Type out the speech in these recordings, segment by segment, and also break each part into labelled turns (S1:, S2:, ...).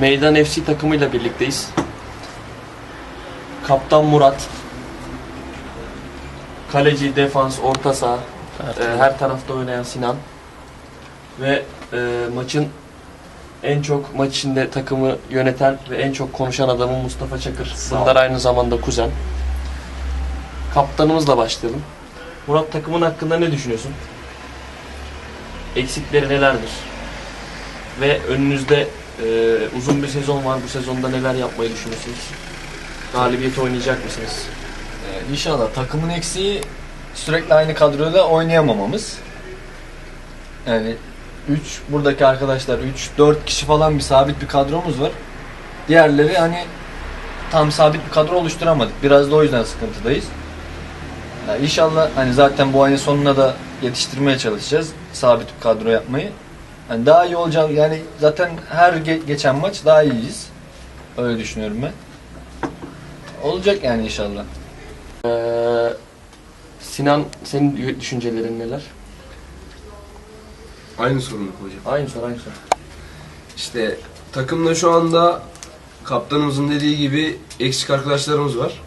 S1: Meydan FC takımıyla birlikteyiz. Kaptan Murat. Kaleci, defans, orta saha. e, her tarafta oynayan Sinan. Ve e, maçın en çok maç içinde takımı yöneten ve en çok konuşan adamı Mustafa Çakır. Bunlar aynı zamanda kuzen. Kaptanımızla başlayalım. Murat takımın hakkında ne düşünüyorsun? Eksikleri nelerdir? Ve önünüzde e, uzun bir sezon var. Bu sezonda neler yapmayı düşünüyorsunuz? Galibiyeti oynayacak mısınız?
S2: Ee, İnşallah takımın eksiği sürekli aynı kadroyla oynayamamamız. Yani 3 buradaki arkadaşlar 3 4 kişi falan bir sabit bir kadromuz var. Diğerleri hani tam sabit bir kadro oluşturamadık. Biraz da o yüzden sıkıntıdayız. Ya inşallah hani zaten bu ayın sonuna da yetiştirmeye çalışacağız. Sabit bir kadro yapmayı. Yani daha iyi olacak. Yani zaten her ge- geçen maç daha iyiyiz. Öyle düşünüyorum ben. Olacak yani inşallah.
S1: Ee, Sinan senin düşüncelerin neler?
S3: Aynı sorumluluk hocam.
S1: Aynı soru aynı soru.
S3: İşte takımda şu anda kaptanımızın dediği gibi eksik arkadaşlarımız var.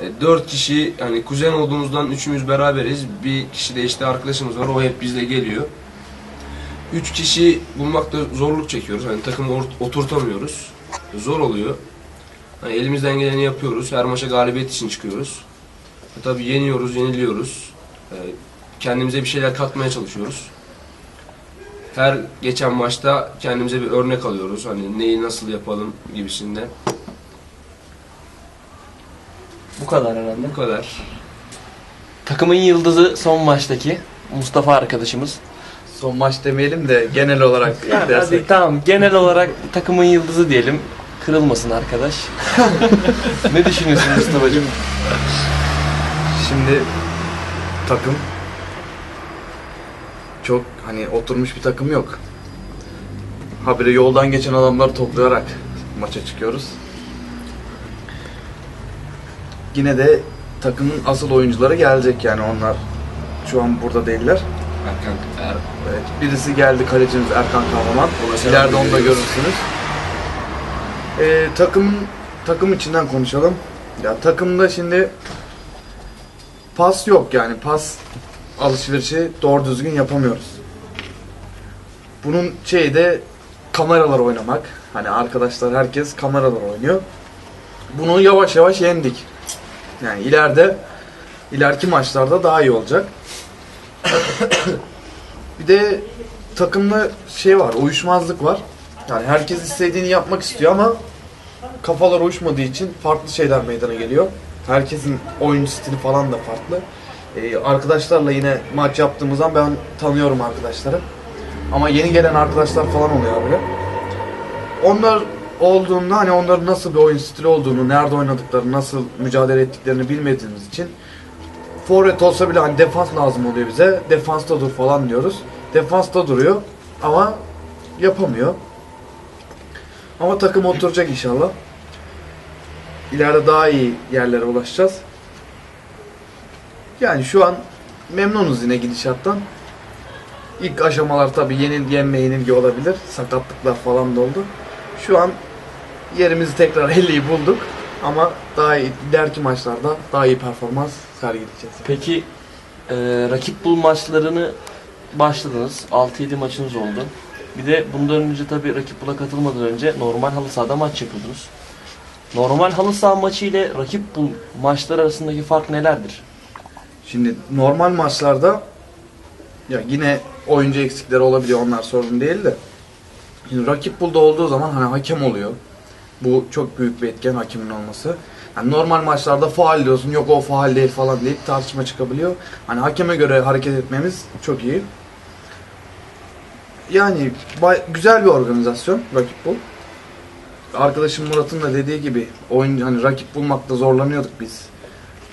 S3: E, dört kişi hani kuzen olduğumuzdan üçümüz beraberiz. Bir kişi de işte arkadaşımız var. O hep bizle geliyor. Üç kişi bulmakta zorluk çekiyoruz. Hani takımı oturtamıyoruz. Zor oluyor. Hani elimizden geleni yapıyoruz. Her maça galibiyet için çıkıyoruz. E, tabii yeniyoruz, yeniliyoruz. E, kendimize bir şeyler katmaya çalışıyoruz her geçen maçta kendimize bir örnek alıyoruz. Hani neyi nasıl yapalım gibisinden.
S1: Bu kadar herhalde.
S3: Bu kadar.
S1: Takımın yıldızı son maçtaki Mustafa arkadaşımız.
S4: Son maç demeyelim de genel olarak
S1: Yani
S4: dersek.
S1: hadi tamam genel olarak takımın yıldızı diyelim. Kırılmasın arkadaş. ne düşünüyorsun Mustafa'cığım?
S4: Şimdi takım çok hani oturmuş bir takım yok. Habire yoldan geçen adamları toplayarak maça çıkıyoruz. Yine de takımın asıl oyuncuları gelecek yani onlar şu an burada değiller.
S3: Erkan Er.
S4: Evet, birisi geldi kalecimiz Erkan Kahraman. İleride onu da görürsünüz. Ee, takımın takım içinden konuşalım. Ya takımda şimdi pas yok yani pas alışverişi doğru düzgün yapamıyoruz. Bunun şeyi de kameralar oynamak. Hani arkadaşlar herkes kameralar oynuyor. Bunu yavaş yavaş yendik. Yani ileride ileriki maçlarda daha iyi olacak. Bir de takımda şey var, uyuşmazlık var. Yani herkes istediğini yapmak istiyor ama kafalar uyuşmadığı için farklı şeyler meydana geliyor. Herkesin oyun stili falan da farklı. Ee, arkadaşlarla yine maç yaptığımız zaman ben tanıyorum arkadaşları. Ama yeni gelen arkadaşlar falan oluyor böyle. Onlar olduğunda hani onların nasıl bir oyun stili olduğunu, nerede oynadıklarını, nasıl mücadele ettiklerini bilmediğimiz için forvet olsa bile hani defans lazım oluyor bize. Defansta dur falan diyoruz. Defansta duruyor ama yapamıyor. Ama takım oturacak inşallah. İleride daha iyi yerlere ulaşacağız. Yani şu an memnunuz yine gidişattan. İlk aşamalar tabii yenil yenme yenilgi olabilir. Sakatlıklar falan da oldu. Şu an yerimizi tekrar 50'yi bulduk. Ama daha iyi, ileriki maçlarda daha iyi performans sergileyeceğiz.
S1: Peki e, rakip bul maçlarını başladınız. 6-7 maçınız oldu. Bir de bundan önce tabii rakip bula katılmadan önce normal halı sahada maç yapıyordunuz. Normal halı saha maçı ile rakip bul maçlar arasındaki fark nelerdir?
S4: Şimdi normal maçlarda ya yine oyuncu eksikleri olabiliyor onlar sorun değil de. Şimdi rakip bulda olduğu zaman hani hakem oluyor. Bu çok büyük bir etken hakemin olması. Yani normal maçlarda faal diyorsun yok o faal değil falan deyip tartışma çıkabiliyor. Hani hakeme göre hareket etmemiz çok iyi. Yani güzel bir organizasyon rakip bul. Arkadaşım Murat'ın da dediği gibi oyun hani rakip bulmakta zorlanıyorduk biz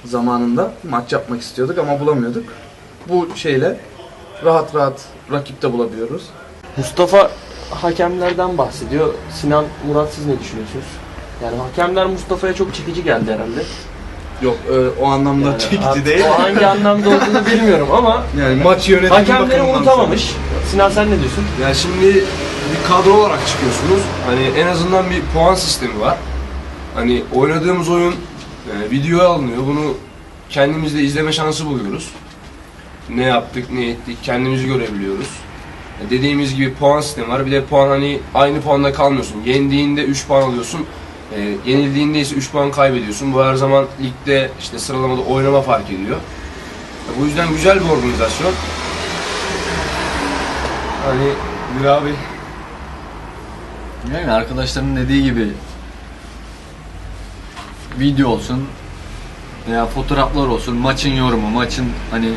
S4: zamanında. Maç yapmak istiyorduk ama bulamıyorduk. Bu şeyle rahat rahat rakipte bulabiliyoruz.
S1: Mustafa hakemlerden bahsediyor. Sinan, Murat siz ne düşünüyorsunuz? Yani hakemler Mustafa'ya çok çekici geldi herhalde.
S4: Yok e, o anlamda
S1: Yani
S4: çekici değil.
S1: O hangi anlamda olduğunu bilmiyorum ama
S4: Yani maç yönetimi
S1: hakemleri unutamamış. Sinan sen ne diyorsun?
S3: Yani şimdi bir kadro olarak çıkıyorsunuz. Hani en azından bir puan sistemi var. Hani oynadığımız oyun e, videoya alınıyor. Bunu kendimiz de izleme şansı buluyoruz. Ne yaptık, ne ettik kendimizi görebiliyoruz. E, Dediğimiz gibi puan sistemi var. Bir de puan hani aynı puanda kalmıyorsun. Yendiğinde 3 puan alıyorsun. E, yenildiğinde ise 3 puan kaybediyorsun. Bu her zaman ligde işte sıralamada oynama fark ediyor. E, Bu yüzden güzel bir organizasyon. Hani bir abi
S2: Yani arkadaşların dediği gibi video olsun veya fotoğraflar olsun, maçın yorumu, maçın hani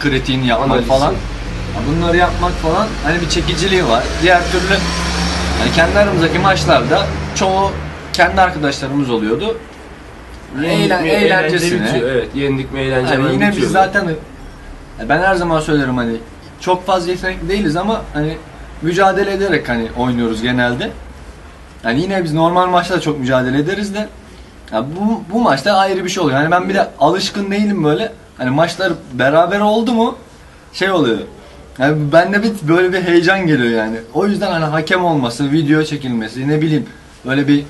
S2: kritiğini yapmak
S3: Analizi.
S2: falan. Bunları yapmak falan hani bir çekiciliği var. Diğer türlü yani kendi aramızdaki maçlarda çoğu kendi arkadaşlarımız oluyordu. Eğlen,
S3: mi, eğlence
S2: eğlencesine.
S3: bitiyor. Evet, yendik mi eğlence
S2: Yani yine
S3: bitiyor.
S2: biz zaten ya ben her zaman söylerim hani çok fazla yetenekli değiliz ama hani mücadele ederek hani oynuyoruz genelde. Yani yine biz normal maçta çok mücadele ederiz de ya bu, bu maçta ayrı bir şey oluyor. Yani ben bir de alışkın değilim böyle. Hani maçlar beraber oldu mu şey oluyor. Yani bende bir böyle bir heyecan geliyor yani. O yüzden hani hakem olması, video çekilmesi, ne bileyim böyle bir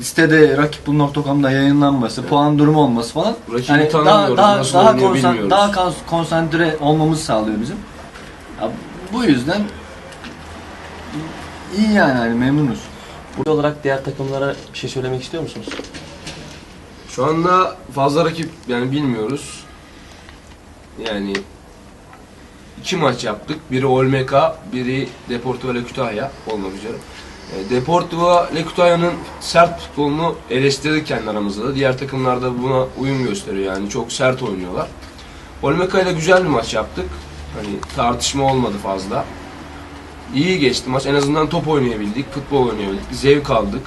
S2: sitede rakipbulun.com'da yayınlanması, puan durumu olması falan.
S3: Rakibi
S2: hani daha
S3: tanımıyoruz,
S2: daha
S3: nasıl
S2: daha,
S3: oynuyor bilmiyoruz.
S2: daha kon- konsantre olmamızı sağlıyor bizim. Ya bu yüzden iyi yani hani memnunuz.
S1: Burada olarak diğer takımlara bir şey söylemek istiyor musunuz?
S3: Şu anda fazla rakip yani bilmiyoruz. Yani iki maç yaptık. Biri Olmeka, biri Deportivo Le Kütahya olmak üzere. E, Deportivo Le Kütahya'nın sert futbolunu eleştirdik kendi aramızda da. Diğer takımlar da buna uyum gösteriyor yani. Çok sert oynuyorlar. Olmeka ile güzel bir maç yaptık. Hani tartışma olmadı fazla. İyi geçti maç. En azından top oynayabildik, futbol oynayabildik. Zevk aldık.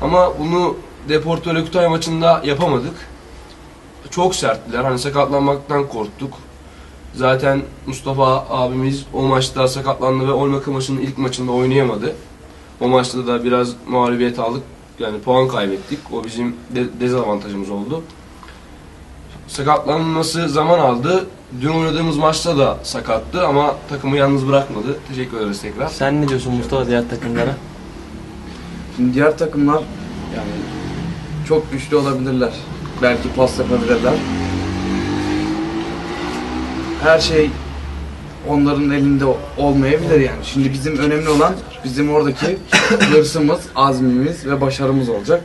S3: Ama bunu Deportivo Le Kütahya maçında yapamadık. Çok serttiler. Hani sakatlanmaktan korktuk. Zaten Mustafa abimiz o maçta sakatlandı ve Olmaka maçının ilk maçında oynayamadı. O maçta da biraz mağlubiyet aldık. Yani puan kaybettik. O bizim de- dezavantajımız oldu. Sakatlanması zaman aldı. Dün oynadığımız maçta da sakattı ama takımı yalnız bırakmadı. Teşekkür ederiz tekrar.
S1: Sen ne diyorsun Mustafa diğer takımlara?
S4: Şimdi diğer takımlar yani çok güçlü olabilirler. Belki pas yapabilirler. Her şey onların elinde olmayabilir yani. Şimdi bizim önemli olan bizim oradaki hırsımız, azmimiz ve başarımız olacak.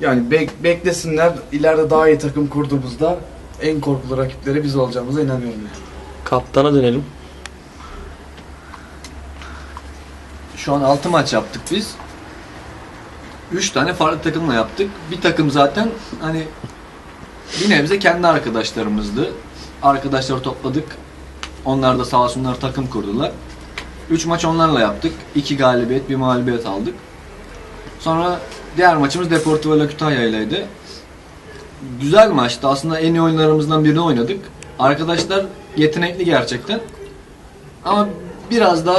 S4: Yani bek- beklesinler ileride daha iyi takım kurduğumuzda en korkulu rakipleri biz olacağımıza inanıyorum. yani.
S1: Kaptana dönelim.
S2: Şu an 6 maç yaptık biz. 3 tane farklı takımla yaptık. Bir takım zaten hani bir nebze kendi arkadaşlarımızdı. Arkadaşları topladık. Onlar da sağ olsunlar takım kurdular. 3 maç onlarla yaptık. 2 galibiyet, bir mağlubiyet aldık. Sonra diğer maçımız Deportivo La Kütahya ileydi. Güzel maçtı. Aslında en iyi oyunlarımızdan birini oynadık. Arkadaşlar yetenekli gerçekten. Ama biraz daha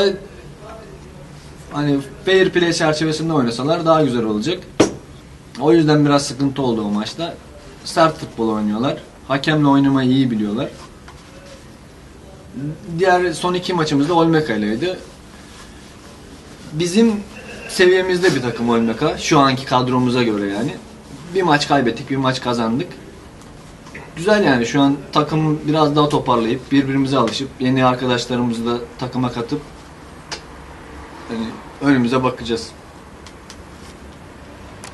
S2: hani fair play çerçevesinde oynasalar daha güzel olacak. O yüzden biraz sıkıntı oldu o maçta. Sert futbol oynuyorlar. Hakemle oynamayı iyi biliyorlar. Diğer son iki maçımız da Olmeka ileydi. Bizim seviyemizde bir takım Olmeka. Şu anki kadromuza göre yani. Bir maç kaybettik, bir maç kazandık. Güzel yani şu an takım biraz daha toparlayıp birbirimize alışıp yeni arkadaşlarımızı da takıma katıp hani önümüze bakacağız.